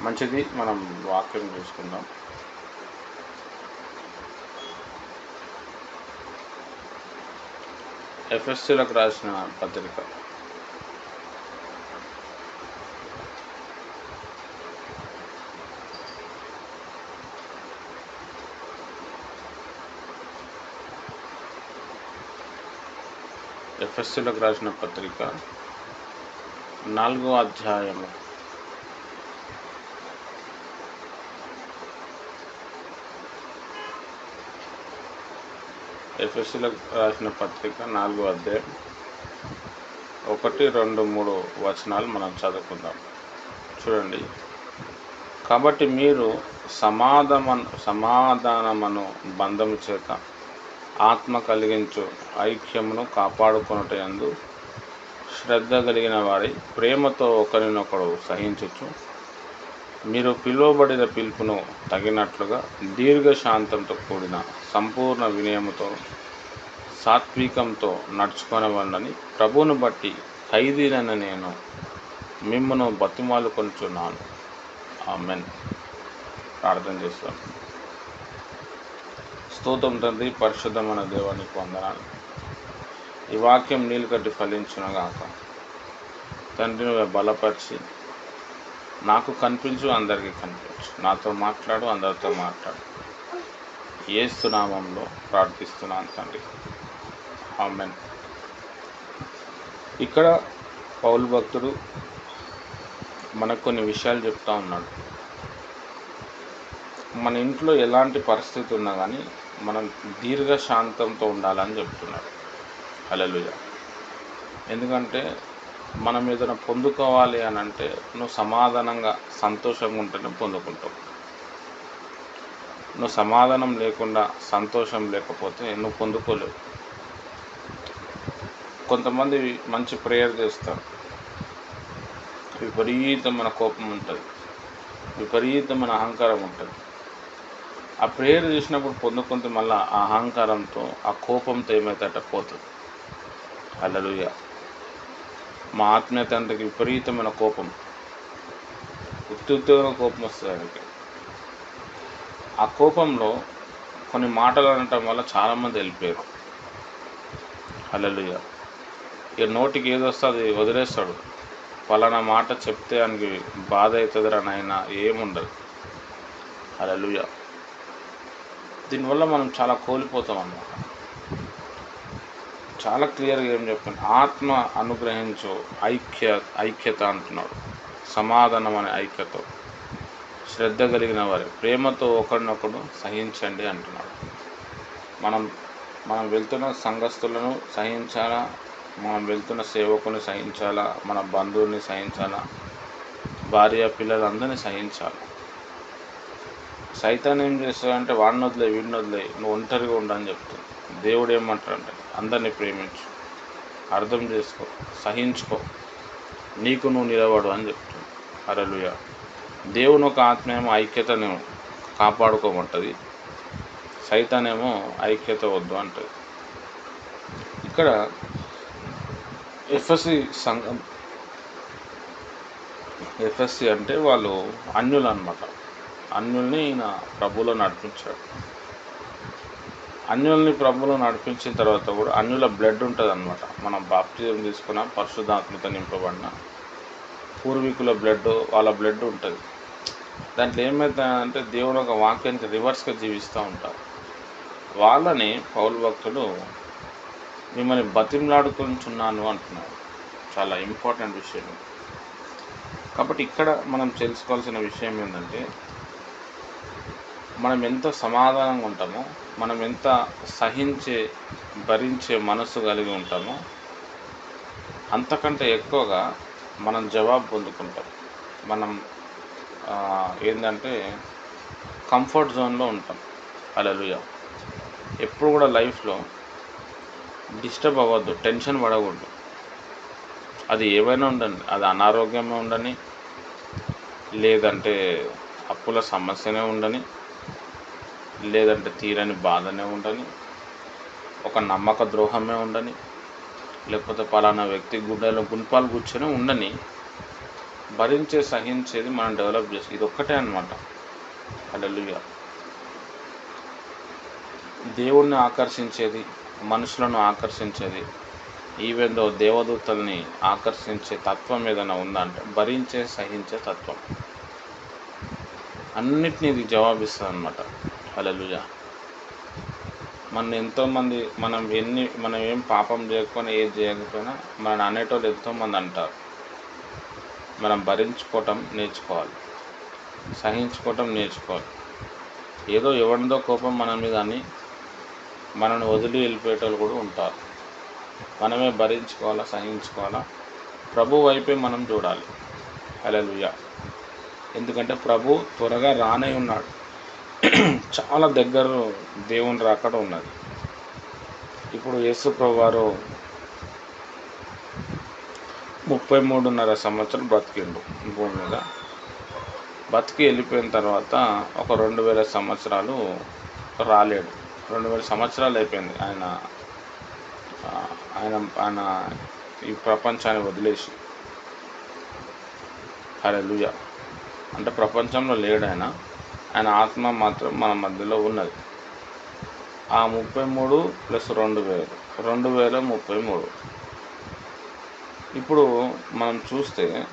మంచిది. మనం వాక్యం చూసుకుందాం. ఎఫ్ఎస్సీలకు రాసిన పత్రిక. ఎఫ్ఎస్సీలకు రాసిన పత్రిక. నాలుగో అధ్యాయము. ఎఫ్ఎస్సీలకు రాసిన పత్రిక నాలుగు అధ్యాయం. ఒకటి రెండు మూడు వచనాలు మనం చదువుకుందాం. చూడండి. కాబట్టి మీరు సమాధమను సమాధానమును బంధము చేత ఆత్మ కలిగించు ఐక్యమును కాపాడుకొనుట శ్రద్ధ కలిగిన వారి ప్రేమతో ఒకరినొకడు సహించచ్చు మీరు పిలువబడిన పిలుపును తగినట్లుగా దీర్ఘశాంతంతో కూడిన సంపూర్ణ వినయముతో సాత్వికంతో నడుచుకొనవన్నని ప్రభువును బట్టి ఖైదీనని నేను మిమ్మను బతిమాలుకొంచున్నాను. ఆమెన్. ప్రార్థన చేస్తాం. స్తోత్రం తండ్రి పరిశుద్ధమైన దేవానికి వందనాలు. ఈ వాక్యం నీళ్ళు కట్టి ఫలించునగాక. తండ్రి నువ్వే బలపరిచి నాకు కనిపించు అందరికీ కనిపించు. నాతో మాట్లాడు అందరితో మాట్లాడు. ఏస్తున్నామంలో ప్రార్థిస్తున్నాను తండ్రి. ఆమెన్ ఇక్కడ పౌలు భక్తుడు మనకు కొన్ని విషయాలు చెప్తా ఉన్నాడు. మన ఇంట్లో ఎలాంటి పరిస్థితి ఉన్నా కానీ మనం దీర్ఘశాంతంతో ఉండాలని చెప్తున్నాడు. అలలుయ ఎందుకంటే మనం ఏదైనా పొందుకోవాలి అని అంటే నువ్వు సమాధానంగా సంతోషంగా ఉంటేనే పొందుకుంటావు. నువ్వు సమాధానం లేకుండా సంతోషం లేకపోతే నువ్వు పొందుకోలేవు. కొంతమంది మంచి ప్రేయర్ చేస్తారు. విపరీతమైన కోపం ఉంటుంది. విపరీతమైన అహంకారం ఉంటుంది. ఆ ప్రేయర్ చేసినప్పుడు పొందుకుంటే మళ్ళీ ఆ అహంకారంతో ఆ కోపంతో ఏమైతే పోతుంది. అల్లలుయ మా ఆత్మీయ తండ్రికి విపరీతమైన కోపం. ఉత్తుగా కోపం వస్తుంది ఆయనకి ఆ కోపంలో కొన్ని మాటలు అనటం వల్ల చాలామంది వెళ్ళిపోయారు. అల్లలుయ ఇక నోటికి ఏదొస్తే వస్తే అది వదిలేస్తాడు. పలానా మాట చెప్తే ఆయనకి బాధ అవుతుందిరా నాయన ఏముండదు. అలలుయ దీనివల్ల మనం చాలా కోల్పోతాం అన్నమాట. చాలా క్లియర్గా ఏం చెప్పాను. ఆత్మ అనుగ్రహించు ఐక్య ఐక్యత అంటున్నాడు. సమాధానం అనే ఐక్యత. శ్రద్ధ కలిగిన వారి. ప్రేమతో ఒకరినొకడు సహించండి అంటున్నాడు. మనం మనం వెళ్తున్న సంఘస్థులను సహించాలా? మనం వెళ్తున్న సేవకుని సహించాలా? మన బంధువుని సహించాలా? భార్య పిల్లలందరినీ సహించాలి? సైతాన్ని ఏం చేస్తాడంటే వాడిని వదిలే వీడిని వదిలే నువ్వు ఒంటరిగా ఉండని చెప్తుంది. దేవుడు ఏమంటాడంటే అందరినీ ప్రేమించు అర్థం చేసుకో సహించుకో నీకు నువ్వు నిలబడు అని చెప్తుంది. అరలుయ దేవుని ఒక ఆత్మేమో ఐక్యతను కాపాడుకోమంటుంది. సైతానేమో ఐక్యత వద్దు అంటుంది. ఇక్కడ ఎఫ్ఎస్సి సంఘం ఎఫ్ఎస్సి అంటే వాళ్ళు అన్యులు అనమాట అన్యుల్ని ఈయన ప్రభులో నడిపించాడు. అన్యుల్ని ప్రభులో నడిపించిన తర్వాత కూడా అన్యుల బ్లడ్ ఉంటుంది అనమాట మనం బాప్తిజం తీసుకున్న పరిశుద్ధాత్మత నింపబడిన పూర్వీకుల బ్లడ్ వాళ్ళ బ్లడ్ ఉంటుంది. దాంట్లో ఏమవుతుందంటే దేవుడు ఒక వాక్యానికి రివర్స్గా జీవిస్తూ ఉంటారు. వాళ్ళని పౌరు భక్తుడు మిమ్మల్ని బతిమలాడుకుంటున్నాను అంటున్నాడు చాలా ఇంపార్టెంట్ విషయం కాబట్టి ఇక్కడ మనం తెలుసుకోవాల్సిన విషయం ఏంటంటే మనం ఎంత సమాధానంగా ఉంటామో మనం ఎంత సహించే భరించే మనసు కలిగి ఉంటామో అంతకంటే ఎక్కువగా మనం జవాబు పొందుకుంటాం. మనం ఏంటంటే కంఫర్ట్ జోన్లో ఉంటాం. అలలుయ. ఎప్పుడు కూడా లైఫ్లో డిస్టర్బ్ అవ్వద్దు టెన్షన్ పడకూడదు. అది ఏవైనా ఉండండి అది అనారోగ్యమే ఉండని లేదంటే అప్పుల సమస్యనే ఉండని లేదంటే తీరని బాధనే ఉండని ఒక నమ్మక ద్రోహమే ఉండని లేకపోతే పలానా వ్యక్తి గుండెలో గుణపాలు కూర్చొని ఉండని భరించే సహించేది మనం డెవలప్ చేసి ఇది ఒక్కటే అనమాట అడలుగా దేవుణ్ణి ఆకర్షించేది మనుషులను ఆకర్షించేది. ఈవెందో దేవదూతల్ని ఆకర్షించే తత్వం ఏదైనా ఉందంటే భరించే సహించే తత్వం. అన్నిటినీ ఇది జవాబిస్తుంది అనమాట అలలుయ మన ఎంతోమంది మనం ఎన్ని మనం ఏం పాపం చేయకపోయినా ఏది చేయకపోయినా మన అనేటోళ్ళు ఎంతోమంది అంటారు. మనం భరించుకోవటం నేర్చుకోవాలి. సహించుకోవటం నేర్చుకోవాలి. ఏదో ఎవరిదో కోపం మన మీద అని మనల్ని వదిలి వెళ్ళిపోయేటోళ్ళు కూడా ఉంటారు. మనమే భరించుకోవాలా సహించుకోవాలా? ప్రభు వైపే మనం చూడాలి. హల్లెలూయా. ఎందుకంటే ప్రభు త్వరగా రానే ఉన్నాడు. చాలా దగ్గర దేవుని రాకడ ఉన్నది. ఇప్పుడు యేసు వారు ముప్పై మూడున్నర సంవత్సరం బ్రతికిండు భూమి మీద. బతికి వెళ్ళిపోయిన తర్వాత ఒక రెండు వేల సంవత్సరాలు రాలేడు. రెండు వేల సంవత్సరాలు అయిపోయింది. ఆయన ఆయన ఆయన ఈ ప్రపంచాన్ని వదిలేసి. హల్లెలూయ. అంటే ప్రపంచంలో లేడు ఆయన. ఆయన ఆత్మ మాత్రం మన మధ్యలో ఉన్నది. ఆ ముప్పై మూడు ప్లస్ రెండు వేలు. రెండు వేల ముప్పై మూడు. ఇప్పుడు మనం చూస్తే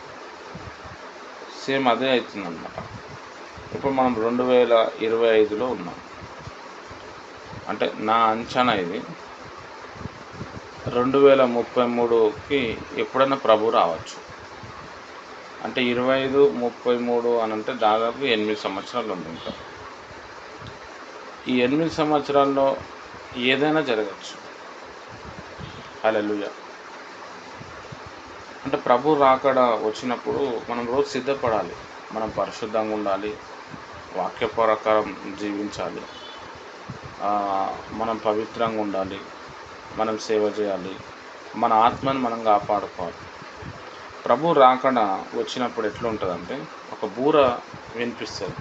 సేమ్ అదే అవుతుందన్నమాట. ఇప్పుడు మనం రెండు వేల ఇరవై ఐదులో ఉన్నాం. అంటే నా అంచనా ఇది. రెండు వేల ముప్పై మూడుకి ఎప్పుడైనా ప్రభు రావచ్చు. అంటే ఇరవై ఐదు ముప్పై మూడు అని అంటే దాదాపు ఎనిమిది సంవత్సరాలు ఉంది ఇంకా. ఈ ఎనిమిది సంవత్సరాల్లో ఏదైనా జరగచ్చు. హల్లెలూయా. అంటే ప్రభు రాకడ వచ్చినప్పుడు మనం రోజు సిద్ధపడాలి. మనం పరిశుద్ధంగా ఉండాలి. వాక్య ప్రకారం జీవించాలి. మనం పవిత్రంగా ఉండాలి. మనం సేవ చేయాలి. మన ఆత్మని మనం కాపాడుకోవాలి. ప్రభు రాకడ వచ్చినప్పుడు ఎట్లా ఉంటుందంటే ఒక బూర వినిపిస్తుంది.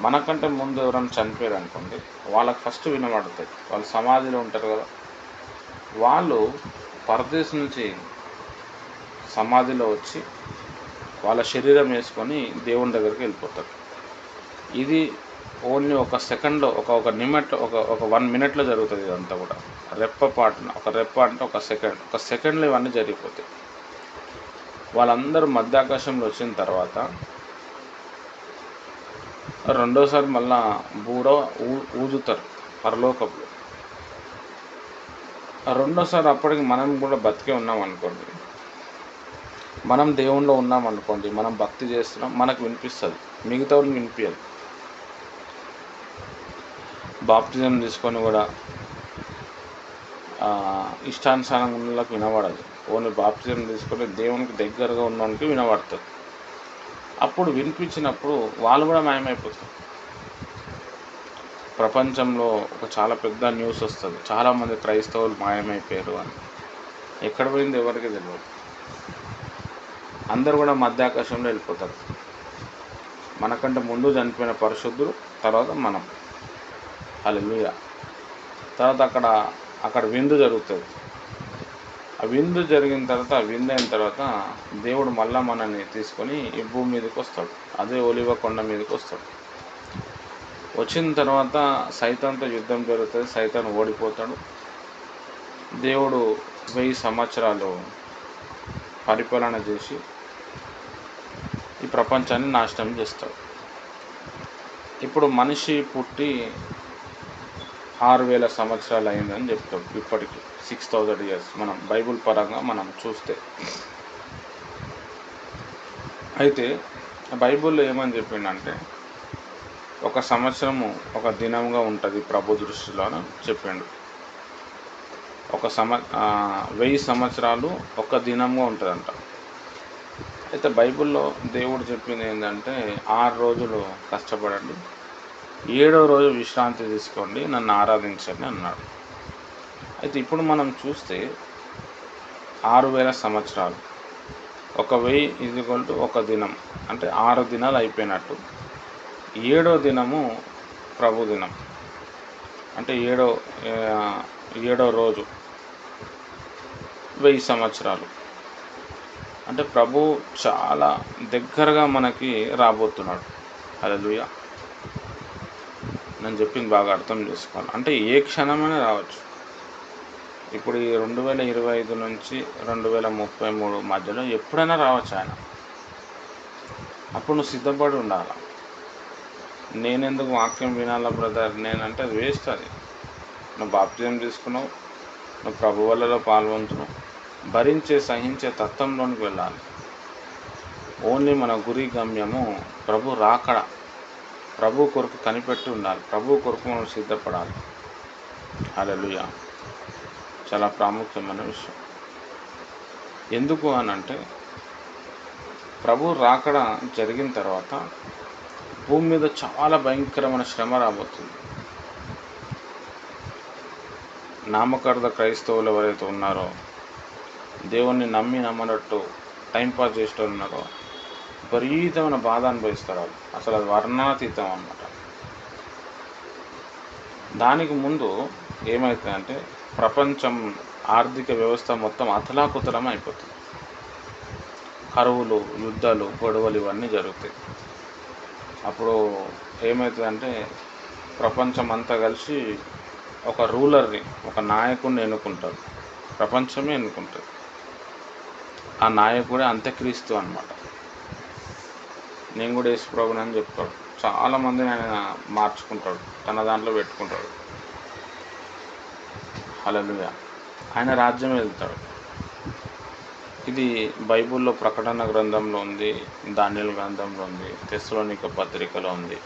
మనకంటే ముందు ఎవరైనా చనిపోయారు అనుకోండి వాళ్ళకి ఫస్ట్ వినబడుతుంది. వాళ్ళు సమాధిలో ఉంటారు కదా. వాళ్ళు పరదేశం నుంచి సమాధిలో వచ్చి వాళ్ళ శరీరం వేసుకొని దేవుని దగ్గరికి వెళ్ళిపోతారు. ఇది ఓన్లీ ఒక సెకండ్లో ఒక ఒక నిమిట్ ఒక ఒక వన్ మినిట్లో జరుగుతుంది ఇదంతా కూడా. రెప్ప పాటన ఒక రెప్ప అంటే ఒక సెకండ్ ఒక సెకండ్లో ఇవన్నీ జరిగిపోతాయి. వాళ్ళందరూ మధ్యాకాశంలో వచ్చిన తర్వాత రెండోసారి మళ్ళా బూడో ఊ ఊదుతారు పరలోకంలో. రెండోసారి అప్పటికి మనం కూడా బతికే ఉన్నాం అనుకోండి. మనం దేవుణ్ణిలో ఉన్నాం అనుకోండి మనం భక్తి చేస్తున్నాం మనకు వినిపిస్తుంది. మిగతా వాళ్ళకి వినిపించదు బాప్తిజం తీసుకొని కూడా ఇష్టానుసారంలోకి వినబడదు. ఓన్లీ బాప్తిజం తీసుకొని దేవునికి దగ్గరగా ఉన్నవానికి వినబడుతుంది. అప్పుడు వినిపించినప్పుడు వాళ్ళు కూడా మాయమైపోతారు. ప్రపంచంలో ఒక చాలా పెద్ద న్యూస్ వస్తుంది. చాలామంది క్రైస్తవులు మాయమైపోయారు అని. ఎక్కడ పోయింది ఎవరికి తెలియదు అందరు కూడా మధ్యాకాశంలో వెళ్ళిపోతారు. మనకంటే ముందు చనిపోయిన పరిశుద్ధులు తర్వాత మనం. హల్లెలూయ తర్వాత అక్కడ అక్కడ విందు జరుగుతుంది. ఆ విందు జరిగిన తర్వాత విందు అయిన తర్వాత దేవుడు మళ్ళా మనల్ని తీసుకొని ఈ భూమి మీదకి వస్తాడు. అదే ఒలివ కొండ మీదకి వస్తాడు. వచ్చిన తర్వాత సైతాన్తో యుద్ధం జరుగుతుంది. సైతాన్ ఓడిపోతాడు. దేవుడు వెయ్యి సంవత్సరాలు పరిపాలన చేసి ఈ ప్రపంచాన్ని నాశనం చేస్తాడు. ఇప్పుడు మనిషి పుట్టి ఆరు వేల సంవత్సరాలు అయిందని చెప్తాడు ఇప్పటికి సిక్స్ థౌజండ్ ఇయర్స్ మనం బైబుల్ పరంగా మనం చూస్తే. అయితే బైబుల్లో ఏమని చెప్పిండంటే ఒక సంవత్సరము ఒక దినంగా ఉంటుంది ప్రభు దృష్టిలో అని చెప్పిండు. ఒక సంవ వెయ్యి సంవత్సరాలు ఒక దినంగా ఉంటుందంట. అయితే బైబిల్లో దేవుడు చెప్పింది ఏంటంటే ఆరు రోజులు కష్టపడండి ఏడవ రోజు విశ్రాంతి తీసుకోండి నన్ను ఆరాధించండి అన్నాడు. అయితే ఇప్పుడు మనం చూస్తే ఆరు వేల సంవత్సరాలు. ఒక వెయ్యి ఇది ఒక దినం. అంటే ఆరు దినాలు అయిపోయినట్టు. ఏడో దినము ప్రభు దినం. అంటే ఏడో ఏడో రోజు. వెయ్యి సంవత్సరాలు. అంటే ప్రభు చాలా దగ్గరగా మనకి రాబోతున్నాడు. అదే నేను చెప్పింది బాగా అర్థం చేసుకోవాలి. అంటే ఏ క్షణమైనా రావచ్చు. ఇప్పుడు ఈ రెండు వేల ఇరవై ఐదు నుంచి రెండు వేల ముప్పై మూడు మధ్యలో ఎప్పుడైనా రావచ్చు ఆయన. అప్పుడు నువ్వు సిద్ధపడి ఉండాలి? నేనెందుకు వాక్యం వినాలా బ్రదర్? నేనంటే అది వేస్ట్ అది. నువ్వు బాప్త్యం తీసుకున్నావు నువ్వు ప్రభు వల్లలో పాల్గొంటున్నావు. భరించే సహించే తత్వంలోనికి వెళ్ళాలి. ఓన్లీ మన గురి గమ్యము ప్రభు రాకడ. ప్రభు కొరకు కనిపెట్టి ఉండాలి. ప్రభు కొరకు మనం సిద్ధపడాలి. హల్లెలూయా. చాలా ప్రాముఖ్యమైన విషయం. ఎందుకు అని అంటే ప్రభు రాకడ జరిగిన తర్వాత భూమి మీద చాలా భయంకరమైన శ్రమ రాబోతుంది. నామకార్థ క్రైస్తవులు ఎవరైతే ఉన్నారో దేవుణ్ణి నమ్మి నమ్మనట్టు టైంపాస్ చేస్తూ ఉన్నారో విపరీతమైన బాధ అనుభవిస్తారు వాళ్ళు. అసలు అది వర్ణాతీతం అనమాట దానికి ముందు ఏమవుతుందంటే ప్రపంచం ఆర్థిక వ్యవస్థ మొత్తం అతలాకుతలం అయిపోతుంది. కరువులు యుద్ధాలు గొడవలు ఇవన్నీ జరుగుతాయి. అప్పుడు ఏమవుతుందంటే ప్రపంచం అంతా కలిసి ఒక రూలర్ని ఒక నాయకుడిని ఎన్నుకుంటారు. ప్రపంచమే ఎన్నుకుంటుంది. ఆ నాయకుడే అంత్యక్రీస్తు అనమాట నేను కూడా యేసు ప్రభుని అని చెప్తాడు చాలామందిని ఆయన మార్చుకుంటాడు. తన దాంట్లో పెట్టుకుంటాడు. అలలుగా ఆయన రాజ్యం వెళ్తాడు. ఇది బైబిల్లో ప్రకటన గ్రంథంలో ఉంది ధాన్యుల గ్రంథంలో ఉంది తెస్లోనిక పత్రికలో ఉంది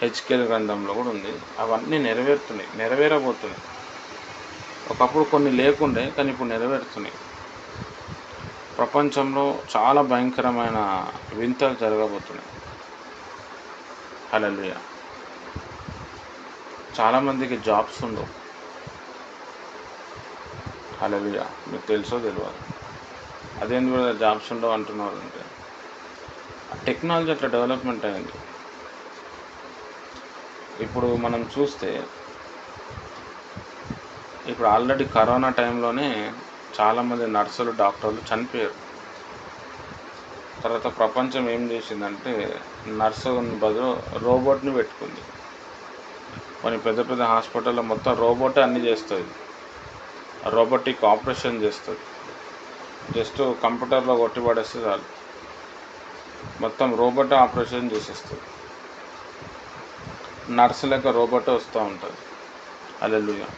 హెచ్కేల్ గ్రంథంలో కూడా ఉంది. అవన్నీ నెరవేరుతున్నాయి నెరవేరబోతున్నాయి. ఒకప్పుడు కొన్ని లేకుండే కానీ ఇప్పుడు నెరవేరుతున్నాయి. ప్రపంచంలో చాలా భయంకరమైన వింతలు జరగబోతున్నాయి. హల్లెలూయా. చాలామందికి జాబ్స్ ఉండవు. హల్లెలూయా. మీకు తెలుసో తెలియదు అదేంటి కూడా జాబ్స్ ఉండవు అంటున్నారు అంటే. టెక్నాలజీ అట్లా డెవలప్మెంట్ అయింది. ఇప్పుడు మనం చూస్తే ఇప్పుడు ఆల్రెడీ కరోనా టైంలోనే చాలామంది నర్సులు డాక్టర్లు చనిపోయారు. తర్వాత ప్రపంచం ఏం చేసిందంటే నర్సు బదులు రోబోట్ని పెట్టుకుంది. కొన్ని పెద్ద పెద్ద హాస్పిటల్లో మొత్తం రోబోటే అన్నీ చేస్తుంది. రోబోటిక్ ఆపరేషన్ చేస్తుంది. జస్ట్ కంప్యూటర్లో కొట్టి పడేస్తే చాలు. మొత్తం రోబోట్ ఆపరేషన్ చేసేస్తుంది. నర్సు లెక్క రోబోటే వస్తూ ఉంటుంది. అల్లెలుగా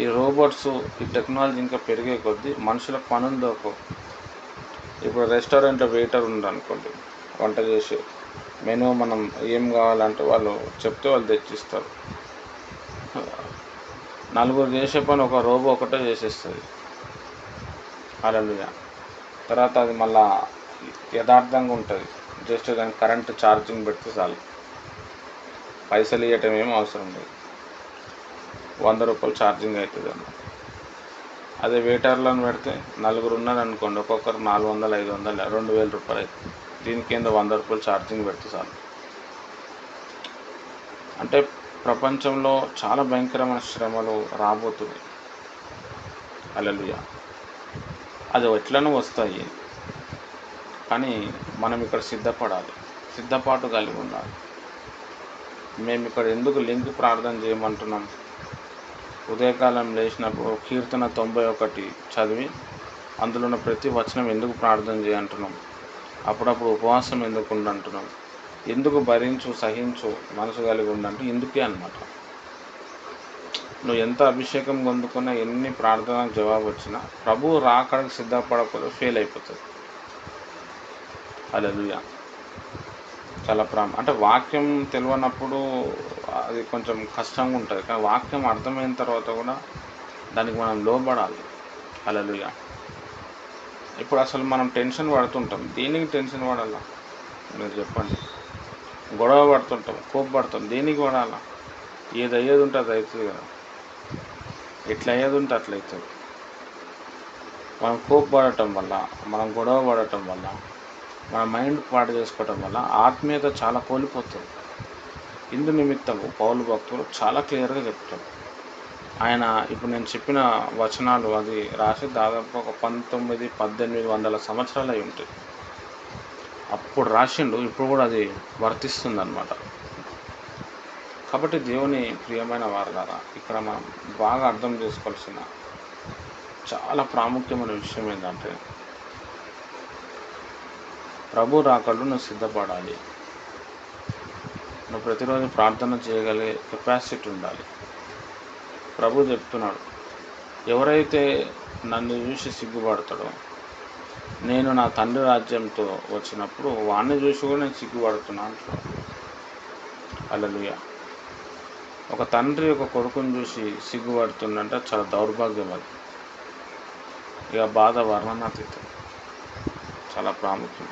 ఈ రోబోట్స్ ఈ టెక్నాలజీ ఇంకా పెరిగే కొద్దీ మనుషుల పనులు ఇప్పుడు రెస్టారెంట్లో వెయిటర్ ఉంది అనుకోండి వంట చేసి మెనూ మనం ఏం కావాలంటే వాళ్ళు చెప్తే వాళ్ళు తెచ్చిస్తారు. నలుగురు చేసే పని ఒక రోబో ఒకటే చేసేస్తుంది. అలలుగా తర్వాత అది మళ్ళా యథార్థంగా ఉంటుంది. జస్ట్ దానికి కరెంట్ ఛార్జింగ్ పెడితే చాలు. పైసలు ఇవ్వటం ఏం అవసరం లేదు. వంద రూపాయలు ఛార్జింగ్ అవుతుంది అన్నమాట అదే వెయిటర్లను పెడితే నలుగురు ఉన్నారనుకోండి ఒక్కొక్కరు నాలుగు వందలు ఐదు వందలు రెండు వేల రూపాయలు అవుతుంది. దీని కింద వంద రూపాయలు ఛార్జింగ్ పెడితే చాలు. అంటే ప్రపంచంలో చాలా భయంకరమైన శ్రమలు రాబోతున్నాయి. అలలుయ అది ఎట్లనూ వస్తాయి. కానీ మనం ఇక్కడ సిద్ధపడాలి. సిద్ధపాటు కలిగి ఉండాలి. మేము ఇక్కడ ఎందుకు లింక్ ప్రార్థన చేయమంటున్నాం? ఉదయకాలం లేచినప్పుడు కీర్తన తొంభై ఒకటి చదివి అందులో ఉన్న ప్రతి వచనం ఎందుకు ప్రార్థన చేయంటున్నాం అప్పుడప్పుడు ఉపవాసం ఎందుకు ఉండంటున్నాం ఎందుకు భరించు సహించు మనసు కలిగి ఉండంటే ఇందుకే అనమాట నువ్వు ఎంత అభిషేకం పొందుకున్నా ఎన్ని ప్రార్థన జవాబు వచ్చినా ప్రభువు రాకడానికి సిద్ధపడకపోతే ఫెయిల్ అయిపోతుంది అలా చాలా ప్రా అంటే వాక్యం తెలియనప్పుడు అది కొంచెం కష్టంగా ఉంటుంది. కానీ వాక్యం అర్థమైన తర్వాత కూడా దానికి మనం లోబడాలి. అలలుగా ఇప్పుడు అసలు మనం టెన్షన్ పడుతుంటాం. దేనికి టెన్షన్ పడాలా? మీరు చెప్పండి. గొడవ పడుతుంటాం కోపపడతాం దేనికి పడాలా? ఏది అయ్యేది ఉంటే అది అవుతుంది కదా. ఎట్లా అయ్యేది ఉంటే అట్లా అవుతుంది. మనం కోపపడటం వల్ల మనం గొడవ పడటం వల్ల మన మైండ్ పాడు చేసుకోవటం వల్ల ఆత్మీయత చాలా కోల్పోతుంది. ఇందు నిమిత్తము పౌలు భక్తులు చాలా క్లియర్గా చెప్తారు ఆయన ఇప్పుడు నేను చెప్పిన వచనాలు అది రాసి దాదాపు ఒక పంతొమ్మిది పద్దెనిమిది వందల సంవత్సరాలు అయి ఉంటాయి అప్పుడు రాసిండు ఇప్పుడు కూడా అది వర్తిస్తుందన్నమాట. కాబట్టి దేవుని ప్రియమైన వారు కదా ఇక్కడ మనం బాగా అర్థం చేసుకోవాల్సిన చాలా ప్రాముఖ్యమైన విషయం ఏంటంటే ప్రభు రాకడు నువ్వు సిద్ధపడాలి. నువ్వు ప్రతిరోజు ప్రార్థన చేయగలిగే కెపాసిటీ ఉండాలి. ప్రభు చెప్తున్నాడు ఎవరైతే నన్ను చూసి సిగ్గుపడతాడో నేను నా తండ్రి రాజ్యంతో వచ్చినప్పుడు వాడిని చూసి కూడా నేను సిగ్గుపడుతున్నా అంటున్నాడు. ఒక తండ్రి ఒక కొడుకుని చూసి సిగ్గుపడుతుందంటే చాలా దౌర్భాగ్యం అది. ఇక బాధ వర్ణనాతీతం. చాలా ప్రాముఖ్యం.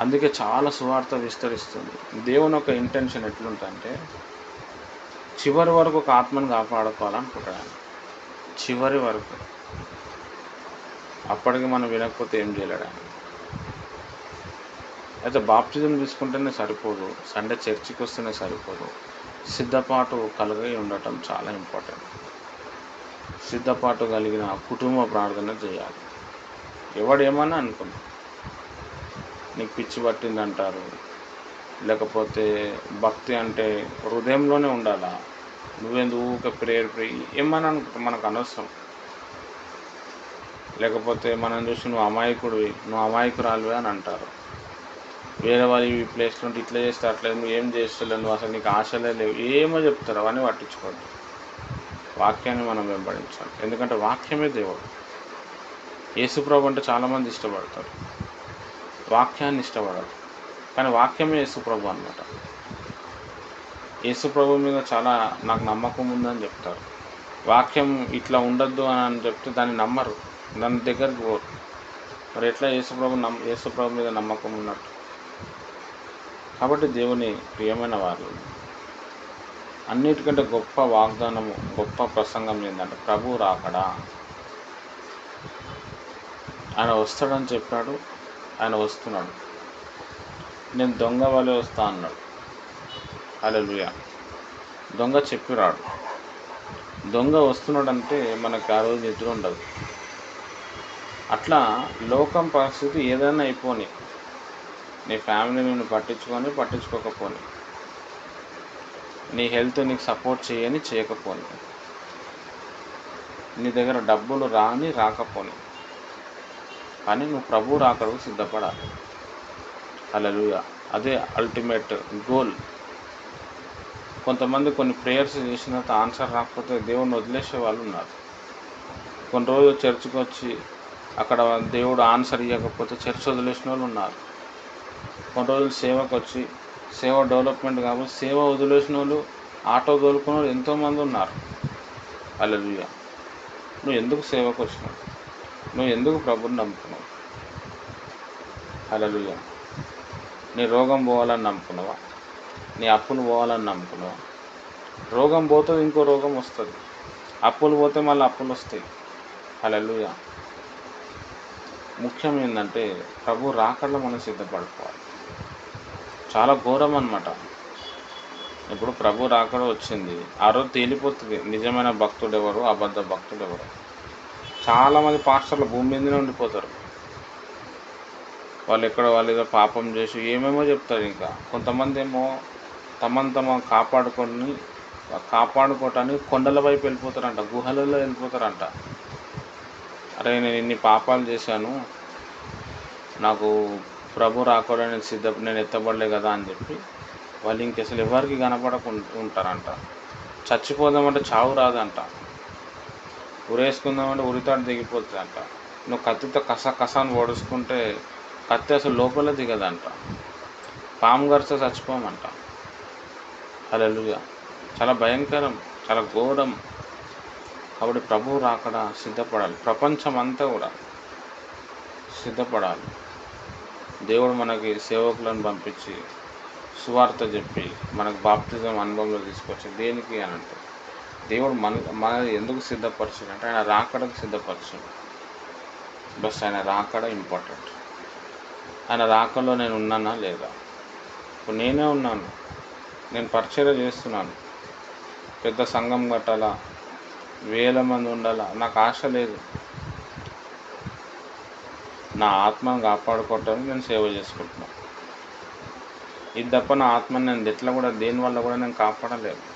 అందుకే చాలా సువార్త విస్తరిస్తుంది. దేవుని ఒక ఇంటెన్షన్ ఎట్లుంటుందంటే చివరి వరకు ఒక ఆత్మను కాపాడుకోవాలనుకుంటాడు చివరి వరకు. అప్పటికి మనం వినకపోతే ఏం చేయలేడు? ఆయన అయితే బాప్తిజం తీసుకుంటేనే సరిపోదు. సండే చర్చికి వస్తేనే సరిపోదు. సిద్ధపాటు కలిగి ఉండటం చాలా ఇంపార్టెంట్ సిద్ధపాటు కలిగిన కుటుంబ ప్రార్థన చేయాలి. ఎవడేమన్నా అనుకున్నా నీకు పిచ్చి పట్టింది అంటారు లేకపోతే భక్తి అంటే హృదయంలోనే ఉండాలా? నువ్వెందుకు ఊక ప్రేయర్ ప్రే ఏమని అనుకుంటా మనకు అనవసరం. లేకపోతే మనం చూసి నువ్వు అమాయకుడివి నువ్వు అమాయకురాలివి అని అంటారు. వేరే వాళ్ళు ఈ ప్లేస్లో ఉంటే ఇట్లా చేస్తే అట్లేదు నువ్వు ఏం చేస్తలేవు నువ్వు? అసలు నీకు ఆశలే లేవు. ఏమో చెప్తారు అవన్నీ పట్టించుకోవద్దు. వాక్యాన్ని మనం వెంబడించాలి. ఎందుకంటే వాక్యమే దేవుడు. యేసుప్రభు అంటే చాలామంది ఇష్టపడతారు. వాక్యాన్ని ఇష్టపడరు. కానీ వాక్యమే యేసుప్రభు అనమాట యేసుప్రభు మీద చాలా నాకు నమ్మకం ఉందని చెప్తారు. వాక్యం ఇట్లా ఉండొద్దు అని అని చెప్తే దాన్ని నమ్మరు. దాని దగ్గరికి పోరు. మరి ఎట్లా యేసుప్రభు నమ్ యేసుప్రభు మీద నమ్మకం ఉన్నట్టు? కాబట్టి దేవుని ప్రియమైన వారు అన్నిటికంటే గొప్ప వాగ్దానము గొప్ప ప్రసంగం ఏంటంటే ప్రభు రాకడా? ఆయన వస్తాడని చెప్పాడు. ఆయన వస్తున్నాడు. నేను దొంగ వలె వస్తా అన్నాడు. అలలుయ దొంగ చెప్పి రాడు దొంగ వస్తున్నాడంటే మనకు ఆ రోజు నిద్ర ఉండదు. అట్లా లోకం పరిస్థితి ఏదైనా అయిపోని. నీ ఫ్యామిలీ నేను పట్టించుకొని పట్టించుకోకపోని. నీ హెల్త్ నీకు సపోర్ట్ చేయని చేయకపోని. నీ దగ్గర డబ్బులు రాని రాకపోని. కానీ నువ్వు ప్రభు రాకడకు సిద్ధపడాలి. అలలుయ అదే అల్టిమేట్ గోల్ కొంతమంది కొన్ని ప్రేయర్స్ చేసిన ఆన్సర్ రాకపోతే దేవుడిని వదిలేసే వాళ్ళు ఉన్నారు. కొన్ని రోజులు చర్చికి వచ్చి అక్కడ దేవుడు ఆన్సర్ ఇవ్వకపోతే చర్చ్ వదిలేసిన వాళ్ళు ఉన్నారు. కొన్ని రోజులు సేవకు వచ్చి సేవ డెవలప్మెంట్ కాబట్టి సేవ వదిలేసిన వాళ్ళు ఆటో తోలుకున్న వాళ్ళు ఎంతోమంది ఉన్నారు. అలలుయ నువ్వు ఎందుకు సేవకు వచ్చినావు? నువ్వు ఎందుకు ప్రభుని నమ్ముకున్నావు? అలలుయ నీ రోగం పోవాలని నమ్ముకున్నావా? నీ అప్పులు పోవాలని నమ్ముకున్నావా? రోగం పోతుంది ఇంకో రోగం వస్తుంది. అప్పులు పోతే మళ్ళీ అప్పులు వస్తాయి. అలలుయ ముఖ్యం ఏంటంటే ప్రభు రాకడలో మనం సిద్ధపడుకోవాలి చాలా ఘోరం అనమాట ఇప్పుడు ప్రభు రాకడ వచ్చింది. ఆ రోజు తేలిపోతుంది. నిజమైన భక్తుడు ఎవరు అబద్ధ భక్తుడు ఎవరు చాలామంది పాస్టర్లు భూమి మీదనే ఉండిపోతారు. వాళ్ళు ఎక్కడ వాళ్ళు ఏదో పాపం చేసి ఏమేమో చెప్తారు ఇంకా. కొంతమంది ఏమో తమను తమ కాపాడుకొని కాపాడుకోవటానికి కొండల వైపు వెళ్ళిపోతారంట గుహలలో వెళ్ళిపోతారంట. అరే నేను ఇన్ని పాపాలు చేశాను నాకు ప్రభు రాకూడదు నేను సిద్ధ నేను ఎత్తబడలే కదా అని చెప్పి వాళ్ళు ఇంక అసలు ఎవరికి కనపడకుండా ఉంటారంట. చచ్చిపోదామంటే చావు రాదంట. ఉరేసుకుందామంటే ఉరితాడు దిగిపోతుందంట. నువ్వు కత్తితో కస కసాన్ని పొడుచుకుంటే కత్తి అసలు లోపల దిగదంట. పాము గరిస్తే చచ్చిపోమంట. అలా చాలా భయంకరం చాలా ఘోరం. కాబట్టి ప్రభువు రాకడా సిద్ధపడాలి. ప్రపంచం అంతా కూడా సిద్ధపడాలి. దేవుడు మనకి సేవకులను పంపించి సువార్త చెప్పి మనకు బాప్తిజం అనుభవంలో తీసుకొచ్చి దేనికి అని అంటే దేవుడు మన మన ఎందుకు సిద్ధపరిచాడు అంటే ఆయన రాకడకు సిద్ధపరిచాడు. బస్ ఆయన రాకడ ఇంపార్టెంట్. ఆయన రాకలో నేను ఉన్నానా లేదా? ఇప్పుడు నేనే ఉన్నాను. నేను పరిచయం చేస్తున్నాను. పెద్ద సంఘం కట్టాలా? వేల మంది ఉండాలా? నాకు ఆశ లేదు. నా ఆత్మను కాపాడుకోవటానికి నేను సేవ చేసుకుంటున్నాను. ఇది తప్ప నా ఆత్మని నేను ఎట్లా కూడా దేనివల్ల కూడా నేను కాపాడలేదు.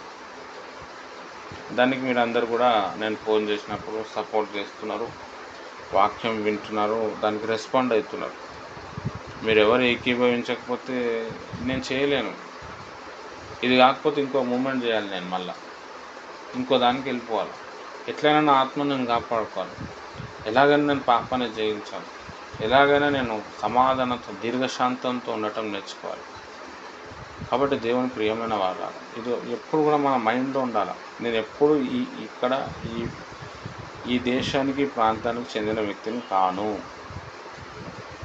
దానికి మీరు అందరు కూడా నేను ఫోన్ చేసినప్పుడు సపోర్ట్ చేస్తున్నారు వాక్యం వింటున్నారు దానికి రెస్పాండ్ అవుతున్నారు. మీరు ఎవరు ఏకీభవించకపోతే నేను చేయలేను. ఇది కాకపోతే ఇంకో మూమెంట్ చేయాలి నేను మళ్ళీ. ఇంకో దానికి వెళ్ళిపోవాలి. ఎట్లయినా నా ఆత్మను నేను కాపాడుకోవాలి. ఎలాగైనా నేను పాపాన్ని జయించాలి. ఎలాగైనా నేను సమాధానంతో దీర్ఘశాంతంతో ఉండటం నేర్చుకోవాలి. కాబట్టి దేవుని ప్రియమైన వాళ్ళ ఇది ఎప్పుడు కూడా మన మైండ్లో ఉండాలి. నేను ఎప్పుడు ఈ ఇక్కడ ఈ ఈ దేశానికి ప్రాంతానికి చెందిన వ్యక్తిని కాను.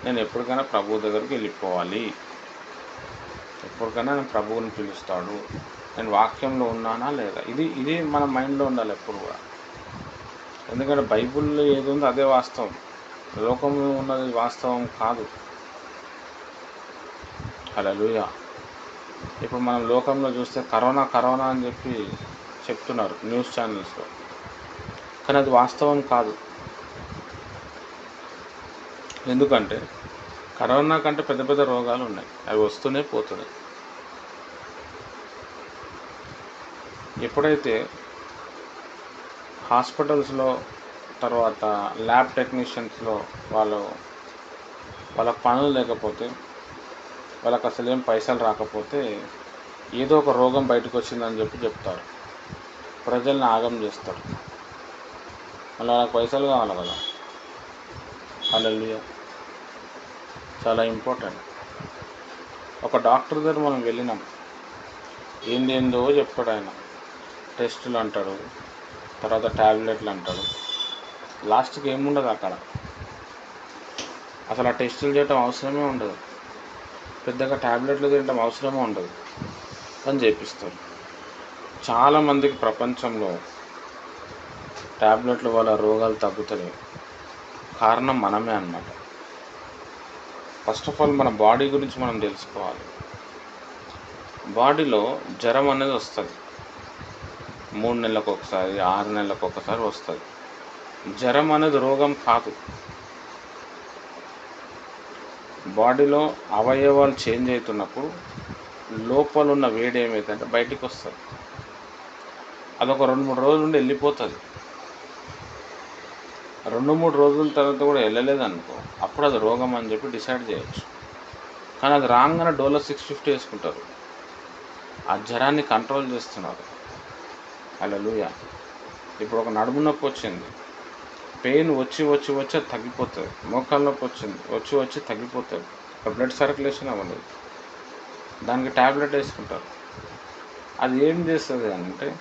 నేను ఎప్పటికైనా ప్రభు దగ్గరికి వెళ్ళిపోవాలి. ఎప్పటికైనా నేను ప్రభువుని పిలుస్తాడు. నేను వాక్యంలో ఉన్నానా లేదా? ఇది ఇది మన మైండ్లో ఉండాలి ఎప్పుడు కూడా. ఎందుకంటే బైబిల్లో ఏది ఉందో అదే వాస్తవం. లోకంలో ఉన్నది వాస్తవం కాదు. హల్లెలూయా. ఇప్పుడు మనం లోకంలో చూస్తే కరోనా కరోనా అని చెప్పి చెప్తున్నారు న్యూస్ ఛానల్స్లో. కానీ అది వాస్తవం కాదు. ఎందుకంటే కరోనా కంటే పెద్ద పెద్ద రోగాలు ఉన్నాయి. అవి వస్తూనే పోతున్నాయి. ఎప్పుడైతే హాస్పిటల్స్లో తర్వాత ల్యాబ్ టెక్నీషియన్స్లో వాళ్ళు వాళ్ళ పనులు లేకపోతే వాళ్ళకి అసలు ఏం పైసలు రాకపోతే ఏదో ఒక రోగం బయటకు వచ్చిందని చెప్పి చెప్తారు. ప్రజల్ని ఆగం చేస్తారు. మళ్ళీ వాళ్ళకి పైసలు కావాలి కదా. అల్లెలుయ. చాలా ఇంపార్టెంట్. ఒక డాక్టర్ దగ్గర మనం వెళ్ళినాం. ఏంది ఏందో చెప్తాడు ఆయన. టెస్టులు అంటాడు. తర్వాత ట్యాబ్లెట్లు అంటాడు. లాస్ట్కి ఏముండదు అక్కడ. అసలు ఆ టెస్టులు చేయటం అవసరమే ఉండదు. పెద్దగా ట్యాబ్లెట్లు తినడం అవసరమే ఉండదు అని చేపిస్తారు చాలామందికి ప్రపంచంలో ట్యాబ్లెట్ల వల్ల రోగాలు తగ్గుతలేవు కారణం మనమే అన్నమాట. ఫస్ట్ ఆఫ్ ఆల్ మన బాడీ గురించి మనం తెలుసుకోవాలి. బాడీలో జ్వరం అనేది వస్తుంది. మూడు నెలలకు ఒకసారి ఆరు నెలలకు ఒకసారి వస్తుంది. జ్వరం అనేది రోగం కాదు. బాడీలో అవయవాలు చేంజ్ అవుతున్నప్పుడు లోపల ఉన్న వేడి ఏమవుతుందంటే బయటికి వస్తుంది. అదొక రెండు మూడు రోజులు నుండి వెళ్ళిపోతుంది. రెండు మూడు రోజుల తర్వాత కూడా వెళ్ళలేదు అనుకో అప్పుడు అది రోగం అని చెప్పి డిసైడ్ చేయొచ్చు. కానీ అది రాగానే డోలో సిక్స్ ఫిఫ్టీ వేసుకుంటారు. ఆ జ్వరాన్ని కంట్రోల్ చేస్తున్నారు. అలా ఇప్పుడు ఒక నడుము నొప్పి వచ్చింది. పెయిన్ వచ్చి వచ్చి వచ్చి అది తగ్గిపోతుంది. మోకాళ్ళ వచ్చింది వచ్చి వచ్చి తగ్గిపోతుంది. బ్లడ్ సర్క్యులేషన్ అవ్వలేదు దానికి ట్యాబ్లెట్ వేసుకుంటారు. అది ఏం చేస్తుంది అంటే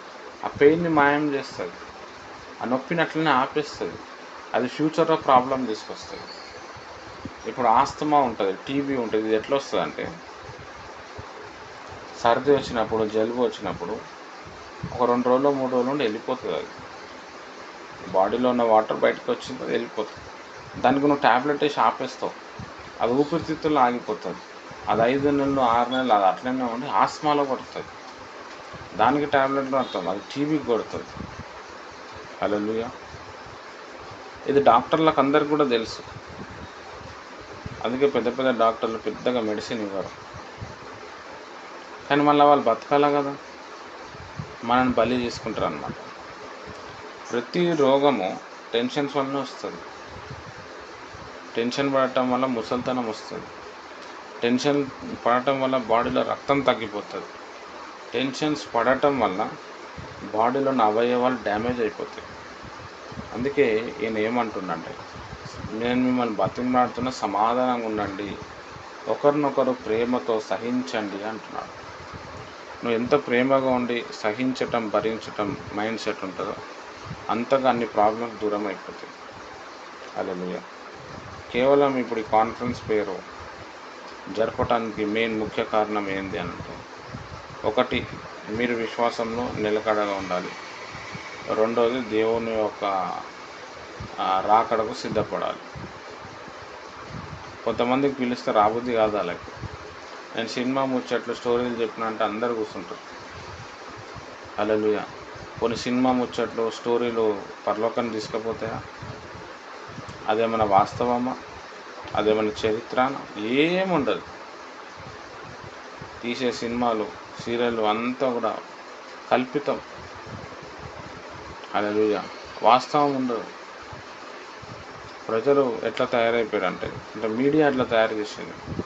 ఆ పెయిన్ని మాయం చేస్తుంది. ఆ నొప్పిని అట్లనే ఆపేస్తుంది. అది ఫ్యూచర్లో ప్రాబ్లం తీసుకొస్తుంది. ఇప్పుడు ఆస్తమా ఉంటుంది టీబీ ఉంటుంది ఇది ఎట్లా వస్తుంది అంటే సర్ది వచ్చినప్పుడు జలుబు వచ్చినప్పుడు ఒక రెండు రోజులు మూడు రోజులు నుండి వెళ్ళిపోతుంది అది. బాడీలో ఉన్న వాటర్ బయటకు వచ్చింది అది వెళ్ళిపోతుంది. దానికి నువ్వు ట్యాబ్లెట్ వేసి ఆపేస్తావు. అది ఊపిరితిత్తుల్లో ఆగిపోతుంది అది ఐదు నెలలు ఆరు నెలలు అది అట్లనే ఉండి ఆస్మాలో కొడుతుంది దానికి ట్యాబ్లెట్లు కొడుతుంది అది టీబీకి కొడుతుంది. హలో ఇది డాక్టర్లకు అందరికి కూడా తెలుసు. అందుకే పెద్ద పెద్ద డాక్టర్లు పెద్దగా మెడిసిన్ ఇవ్వరు. కానీ మళ్ళీ వాళ్ళు బతకాలా కదా? మనని బలి చేసుకుంటారు అన్నమాట ప్రతి రోగము టెన్షన్స్ వల్లనే వస్తుంది. టెన్షన్ పడటం వల్ల ముసలితనం వస్తుంది. టెన్షన్ పడటం వల్ల బాడీలో రక్తం తగ్గిపోతుంది. టెన్షన్స్ పడటం వల్ల బాడీలోని అవయవాలు డ్యామేజ్ అయిపోతాయి. అందుకే ఈయన ఏమంటుండంటే నేను మిమ్మల్ని బతిమలాడుతున్న సమాధానంగా ఉండండి. ఒకరినొకరు ప్రేమతో సహించండి అంటున్నాడు. నువ్వు ఎంత ప్రేమగా ఉండి సహించటం భరించటం మైండ్ సెట్ ఉంటుందో అంతగా అన్ని ప్రాబ్లమ్స్ దూరం అయిపోతాయి అలా కేవలం ఇప్పుడు ఈ కాన్ఫరెన్స్ పేరు జరపటానికి మెయిన్ ముఖ్య కారణం ఏంటి అంటే ఒకటి మీరు విశ్వాసంలో నిలకడగా ఉండాలి. రెండోది దేవుని యొక్క రాకడకు సిద్ధపడాలి. కొంతమందికి పిలిస్తే రాబుద్ది కాదు అలాగే నేను సినిమా ముచ్చట్లు స్టోరీలు చెప్పిన అంటే అందరు కూర్చుంటారు. అలలుయ కొన్ని సినిమా ముచ్చట్లు స్టోరీలు పరలోకాన్ని తీసుకుపోతాయా అదేమైనా వాస్తవమా? అదేమైనా చరిత్ర ఏముండదు. తీసే సినిమాలు సీరియళ్ళు అంతా కూడా కల్పితం. అలా వాస్తవం ఉండదు. ప్రజలు ఎట్లా తయారైపోయారు అంటే అంటే మీడియా ఎట్లా తయారు చేసింది?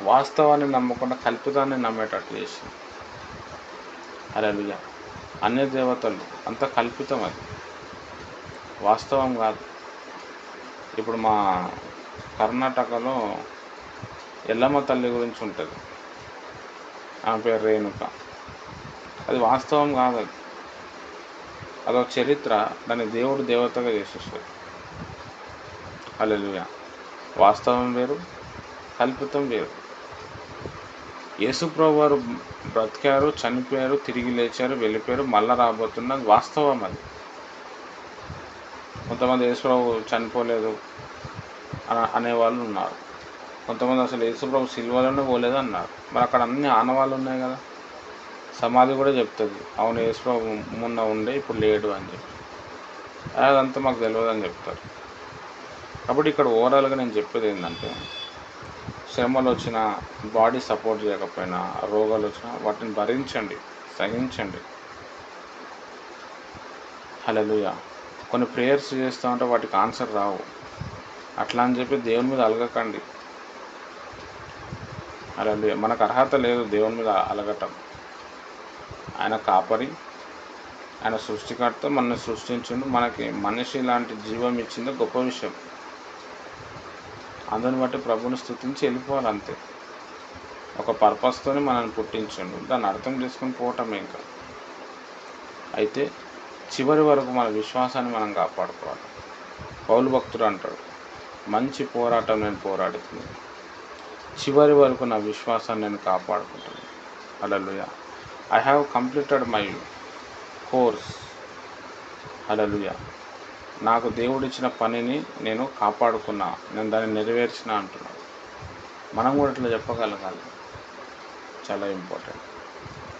వాస్తవాన్ని నమ్మకుండా కల్పితాన్ని నమ్మేటట్లు చేసింది. అలా అన్య దేవతలు అంత కల్పితం అది. వాస్తవం కాదు. ఇప్పుడు మా కర్ణాటకలో ఎల్లమ్మ తల్లి గురించి ఉంటుంది. ఆమె పేరు రేణుక. అది వాస్తవం కాదు అది. అదొక చరిత్ర. దాన్ని దేవుడు దేవతగా చేసేసాడు. అలెలుయ వాస్తవం వేరు కల్పితం వేరు. యేసుప్రభు వారు బ్రతికారు చనిపోయారు తిరిగి లేచారు వెళ్ళిపోయారు మళ్ళా రాబోతున్నది వాస్తవం అది. కొంతమంది యేసుప్రభు చనిపోలేదు అనేవాళ్ళు ఉన్నారు. కొంతమంది అసలు యేసుప్రభు సిల్వలోనే పోలేదు అన్నారు మరి అక్కడ అన్ని ఆనవాళ్ళు ఉన్నాయి కదా. సమాధి కూడా చెప్తుంది. అవును యేసుప్రభు మొన్న ఉండే ఇప్పుడు లేడు అని చెప్పి. అదంతా మాకు తెలియదు అని చెప్తారు. కాబట్టి ఇక్కడ ఓవరాల్గా నేను చెప్పేది ఏంటంటే శ్రమలు వచ్చినా బాడీ సపోర్ట్ చేయకపోయినా రోగాలు వచ్చినా వాటిని భరించండి సహించండి. హలోయ కొన్ని ప్రేయర్స్ చేస్తూ ఉంటే వాటికి ఆన్సర్ రావు. అట్లా అని చెప్పి దేవుని మీద అలగకండి. అలా మనకు అర్హత లేదు దేవుని మీద అలగటం. ఆయన కాపరి ఆయన సృష్టికర్త మనల్ని సృష్టించండు. మనకి మనిషి లాంటి జీవం ఇచ్చింది గొప్ప విషయం. అందుని బట్టి ప్రభుని స్థుతించి వెళ్ళిపోవాలి అంతే. ఒక పర్పస్తోనే మనల్ని పుట్టించండు. దాన్ని అర్థం చేసుకుని పోవటమే ఇంకా. అయితే చివరి వరకు మన విశ్వాసాన్ని మనం కాపాడుకోవాలి. పౌలు భక్తుడు అంటాడు మంచి పోరాటం నేను పోరాడుతున్నాను చివరి వరకు నా విశ్వాసాన్ని నేను కాపాడుకుంటాను hallelujah I have completed my course. Hallelujah నాకు దేవుడిచ్చిన పనిని నేను కాపాడుకున్నా నేను దాన్ని నెరవేర్చిన అంటున్నాను మనం కూడా ఇట్లా చెప్పగలగాలి. చాలా ఇంపార్టెంట్.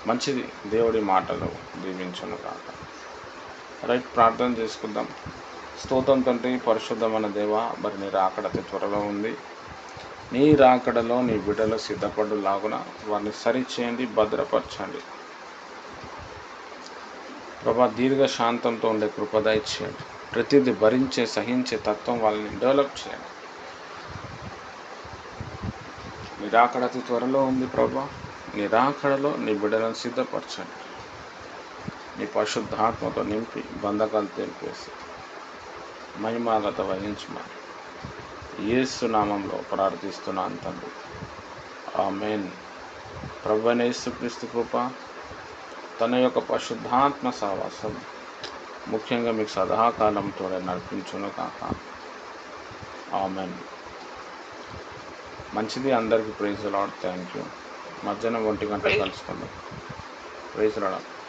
మంచిది దేవుడి మాటలు దీవించను కాక రైట్ ప్రార్థన చేసుకుందాం. స్తోత్రం తండ్రి పరిశుద్ధమైన దేవ మరి నీ రాకడ అతి త్వరలో ఉంది. నీ రాకడలో నీ బిడ్డలు సిద్ధపడు లాగున వారిని సరిచేయండి భద్రపరచండి. ప్రభా దీర్ఘ శాంతంతో ఉండే కృపద ఇచ్చేయండి ప్రతిదీ భరించే సహించే తత్వం వాళ్ళని డెవలప్ చేయండి. నిరాకడ అతి త్వరలో ఉంది ప్రభా. నిరాకడలో నీ బిడ్డలను సిద్ధపరచండి. నీ పరిశుద్ధాత్మతో నింపి బంధకాలు తెలిపేసి మహిమాగత వహించమని ఏసు నామంలో ప్రార్థిస్తున్నాను తండ్రి. ఆ మెయిన్ ప్రభు యేసుక్రీస్తు కృప తన యొక్క పరిశుద్ధాత్మ సావాసం ముఖ్యంగా మీకు సదాకాలంతో నడిపించును కాక ఆమెన్. మంచిది అందరికీ ప్రైజ్ లాడ్. థ్యాంక్ యూ మధ్యాహ్నం ఒంటి గంట కలుసుకుందాం. Praise Lord.